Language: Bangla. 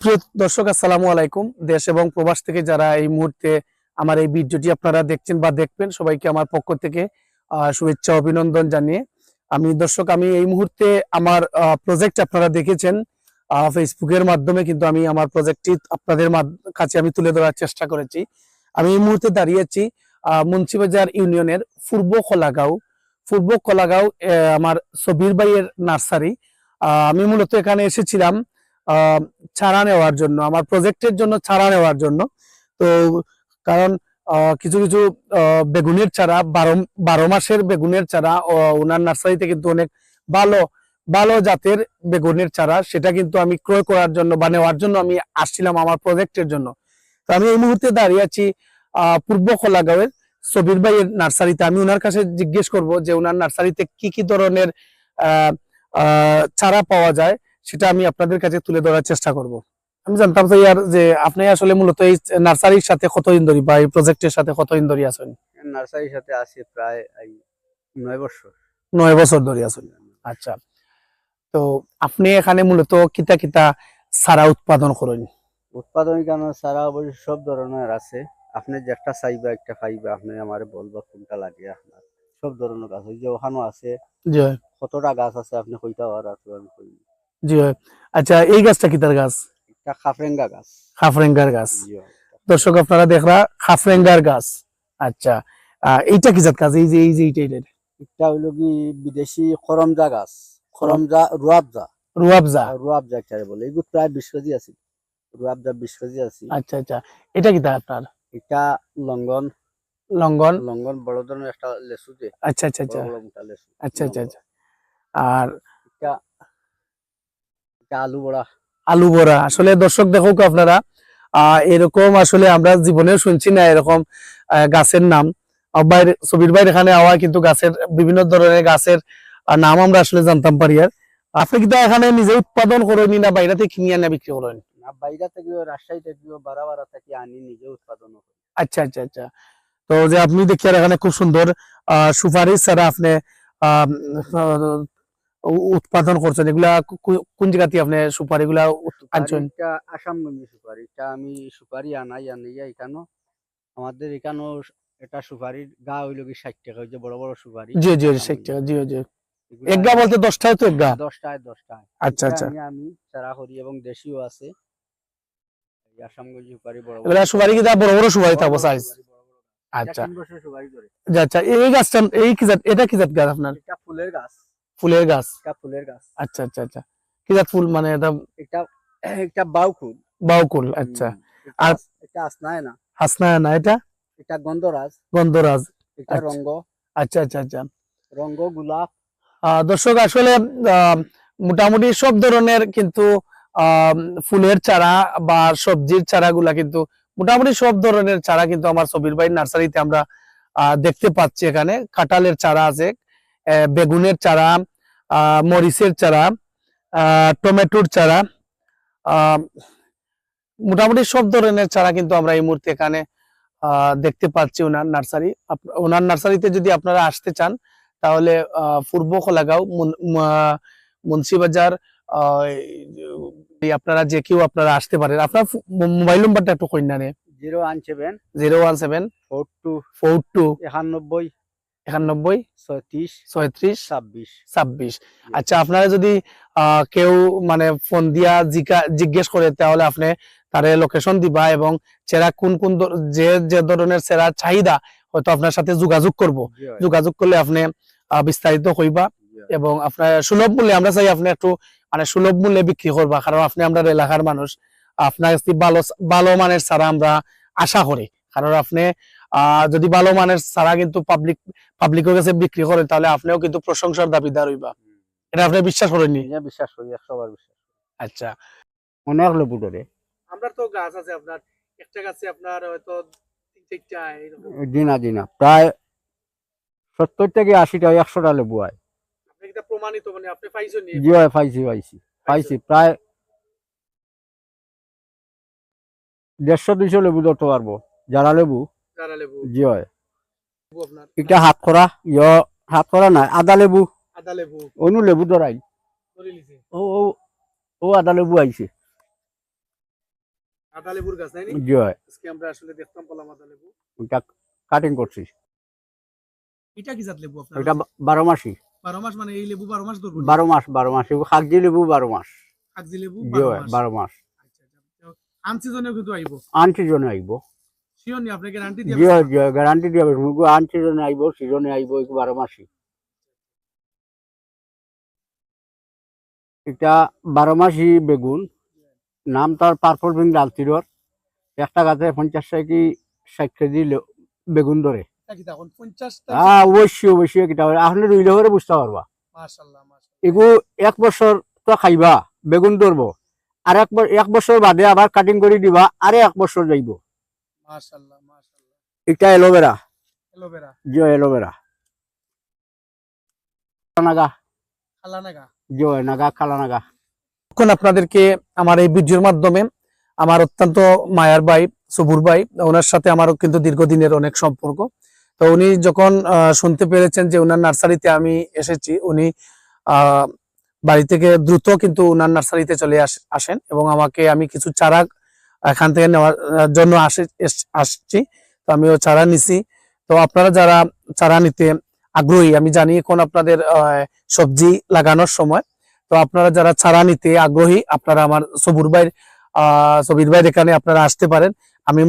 প্রিয় দর্শক, আসসালামু আলাইকুম। দেশ এবং প্রবাস থেকে যারা এই মুহূর্তে আমার এই ভিডিওটি আপনারা দেখছেন বা দেখবেন, সবাইকে আমার পক্ষ থেকে শুভেচ্ছা, অভিনন্দন জানিয়ে। আমি দর্শক, আমি এই মুহূর্তে আমার প্রজেক্ট আপনারা দেখেছেন ফেসবুকের মাধ্যমে, কিন্তু আমি আমার প্রজেক্টটি আপনাদের কাছে আমি তুলে ধরার চেষ্টা করেছি। আমি এই মুহূর্তে দাঁড়িয়েছি মুন্সিবাজার ইউনিয়নের পূর্ব কলাগাঁও পূর্ব কলাগাঁও আমার সবির ভাইয়ের নার্সারি। আমি মূলত এখানে এসেছিলাম ছাড়া নেওয়ার জন্য, আমার প্রজেক্টের জন্য ছাড়া নেওয়ার জন্য। তো কারণ কিছু কিছু বেগুনের চারা, বারো বারো মাসের বেগুনের চারা ওনার নার্সারিতে কিন্তু অনেক ভালো ভালো জাতের বেগুনের চারা, সেটা কিন্তু আমি ক্রয় করার জন্য বা নেওয়ার জন্য আমি আসছিলাম আমার প্রজেক্টের জন্য। তো আমি এই মুহূর্তে দাঁড়িয়ে আছি পূর্ব খোলাগাঁওয়ের সবির ভাইয়ের নার্সারিতে। আমি ওনার কাছে জিজ্ঞেস করব যে ওনার নার্সারিতে কি কি ধরনের চারা পাওয়া যায় সেটা আমি আপনাদের কাছে তুলে ধরার চেষ্টা করব। আমি জানতাম তো ইয়ার যে আপনি আসলে মূলত এই নার্সারির সাথে কতদিন ধরে বা এই প্রজেক্টের সাথে কতদিন ধরে আছেন? নার্সারির সাথে আছি প্রায় এই নয় বছর। নয় বছর ধরে আছেন। আচ্ছা। তো আপনি এখানে মূলত কিতা কিতা সারা উৎপাদন করেন? উৎপাদন কেন সারা অবশ্য সব ধরনের আছে। আপনি যেটা চাইবা একটা খাইবা আপনি আমারে বলবা কোনটা লাগে আপনার। সব ধরনের গাছ ওই যে ওখানেও আছে। কতটা গাছ আছে আপনি কইটা আর আমি জি আচ্ছা এই গাছটা কিতার গাছ? খাফরেঙ্গা গাছ। হাফরেঙ্গার গাছ। দর্শক আপনারা দেখরা হাফরেঙ্গার গাছ। আচ্ছা এইটা কি জাত গাছ? এই যে এই যে এইটা এটা হইল কি বিদেশি খরমজা গাছ। খরমজা রুয়াবজা। রুয়াবজা। রুয়াবজা একটা বলে। এগুলো প্রায় বিশ কেজি আছে। রুয়াবজা বিশ কেজি আছে। আচ্ছা আচ্ছা। এটা কিতা আপনার? এটা লঙ্গন। লঙ্গন? লঙ্গন বড় ধরনের একটা লেসু যে আচ্ছা আচ্ছা। আচ্ছা আচ্ছা আচ্ছা আচ্ছা। আর আলু বড়া। আলু বড়া। আসলে দর্শক দেখো তো আপনারা এরকম আসলে আমরা জীবনেও শুনছি না এরকম গাছের নাম। বাইরে ছবির বাইরে এখানে আওয়া কিন্তু গাছের বিভিন্ন ধরনের গাছের নাম আমরা আসলে জানতাম পারি আর। আপনি কিন্তু এখানে নিজে উৎপাদন করেনি না বাইরে থেকে কিনে আনে বিক্রি করেন? না বাইরে থেকেও রাজশাহী থেকেও বারা বারা থেকে আনি নিজে উৎপাদন আচ্ছা আচ্ছা আচ্ছা। তো যে আপনি দেখি এখানে খুব সুন্দর আহ সুপারি ছাড়া আপনি উৎপাদন করছেন? এগুলা কোন জায়গাতে আপনি সুপারি গুলা আনছেন? সুপারিটা সুপারি। এটা আমি সুপারি আনাই আনাইয়া এখানেও আমাদের এখানেও এটা সুপারির গা হইল কি ষাট টাকা যে বড় বড় সুপারি। জি জি ষাট টাকা জি জি। এগুলা একগা বলতে দশটায় তো একগা দশটায় দশটায়। আচ্ছা আচ্ছা। আমি চারা করি এবং দেশিও আছে। সুপারি বড় বড় সুপারি কি বড় বড় সুপারি থাকব সাইজ আচ্ছা। আচ্ছা এই গাছটা এই কি জাত এটা কি জাত গাছ আপনার? এটা ফুলের গাছ। ফুলের গাছ? এটা ফুলের গাছ। আচ্ছা আচ্ছা আচ্ছা। কি জাত ফুল মানে এটা এটা একটা বাউকুল বাউকুল আচ্ছা। আর- এটা আসনায় না। হাসনা না এটা? এটা গন্ধরাজ। গন্ধরাজ। এটা আচ্ছা। রঙ্গ। আচ্ছা আচ্ছা আচ্ছা। রঙ্গ গোলাপ। দর্শক আসলে আহ, মোটামুটি সব ধরনের কিন্তু আহ, ফুলের চারা বা সবজির চারাগুলা কিন্তু মোটামুটি সব ধরনের চারা কিন্তু আমার সবির ভাই নার্সারিতে আমরা আহ, দেখতে পাচ্ছি এখানে। কাঁঠালের চারা আছে বেগুনের চারা মরিচের চারা টমেটোর চারা মোটামুটি সব ধরনের চারা কিন্তু আমরা এই মুহূর্তে এখানে দেখতে পাচ্ছি ওনার নার্সারি। ওনার নার্সারিতে যদি আপনারা আসতে চান তাহলে পূর্ব খোলাগাঁও মুন্সিবাজার আপনারা যে কেউ আপনারা আসতে পারেন। আপনার মোবাইল নাম্বারটা একটু কন্যা নে zero one seven zero one seven four two four two একানব্বই একানব্বই ছয়ত্রিশ ছয়ত্রিশ ছাব্বিশ। ছাব্বিশ। আচ্ছা আপনারা যদি কেউ মানে ফোন দিয়া জিজ্ঞেস করে তাহলে আপনি তার লোকেশন দিবা এবং চেরা কোন কোন যে যে ধরনের চেরা চাহিদা হয়তো আপনার সাথে যোগাযোগ করব। যোগাযোগ করলে আপনি বিস্তারিত হইবা এবং আপনার সুলভ মূল্যে আমরা চাই আপনি একটু মানে সুলভ মূল্যে বিক্রি করবা কারণ আপনি আমরা এলাকার মানুষ। আপনার ভালো ভালো মানের ছাড়া আমরা আশা করি। কারণ আপনি যদি ভালো মানের ছাড়া কিন্তু পাবলিক পাবলিকের কাছে বিক্রি করেন তাহলে আপনিও কিন্তু প্রশংসার দাবিদার হইবা। এটা আপনি বিশ্বাস করেননি? বিশ্বাস করি একশো বার বিশ্বাস আচ্ছা। অনেক লেবু ধরে আমরা তো গাছ আছে আপনার একটা গাছে আপনার হয়তো তিন চারটা এরকম। দিনা দিনা। প্রায় সত্তর থেকে আশিটা একশোটা লেবু হয়। প্রমাণিত মানে আপনি পাইছেন জি হয় পাইছি পাইছি। পাইছি প্রায় দেড়শো দুইশো লেবু ধরতে পারব যারা লেবু। লেবু। জি হয়। এটা হাত করা ইয় হাত করা নাই আদা লেবু। আদা লেবু। অনু লেবু ধরাই। ও ও ও আদা লেবু আইছে। আদা লেবুর গাছ তাই জি হয়। আজকে আমরা আসলে দেখতাম পেলাম আদা লেবু। ওটা কাটিং করছি। এটা কি জাত লেবু আপনার? এটা বা- বারো মাসি। বারো মাস মানে এই লেবু বারো মাস ধরবো বারো মাস বারো মাস। এগুলো কাগজি লেবু বারো মাস। কাগজি লেবু জি বারো হয় মাস। বারো মাস। আন সিজনেও কিন্তু আইব। আন সিজনে আইব। শিওর নি আপনি গ্যারান্টি দিয়ে জি গ্যারান্টি দিয়ে মুগু আন সিজনে আইব সিজনে আইব এগুলো বারো মাসি এটা বারো মাসি বেগুন। নাম তার পারফল বিং লালতিরর একটা গাছে পঞ্চাশ কি ষাট কেজি বেগুন ধরে। 50 হ্যাঁ অবশ্যই অবশ্যই কিটা আপনি রইলে করে বুঝতে পারবা। মাশাআল্লাহ মাশাআল্লাহ এগু এক বছর তো খাইবা বেগুন ধরবো। আর এক এক বছর বাদে আবার কাটিং করে দিবা আরে এক বছর যাইব। এটা নাগা নাগা নাগা কালা এখন আপনাদেরকে আমার এই ভিডিওর মাধ্যমে আমার অত্যন্ত মায়ার ভাই সবুর ভাই ওনার সাথে আমারও কিন্তু দীর্ঘদিনের অনেক সম্পর্ক। তো উনি যখন আহ, শুনতে পেরেছেন যে ওনার নার্সারিতে আমি এসেছি উনি আহ, বাড়ি থেকে দ্রুত কিন্তু ওনার নার্সারিতে চলে আস- আসেন এবং আমাকে আমি কিছু চারা এখান থেকে নেওয়ার জন্য আসে আসছি। তো আমিও চারা নিছি। তো আপনারা যারা চারা নিতে আগ্রহী, আমি জানি এখন আপনাদের সবজি লাগানোর সময়। তো আপনারা যারা চারা নিতে আগ্রহী, আপনারা আমার সবুর ভাইয়ের সবির ভাইয়ের এখানে আপনারা আসতে পারেন।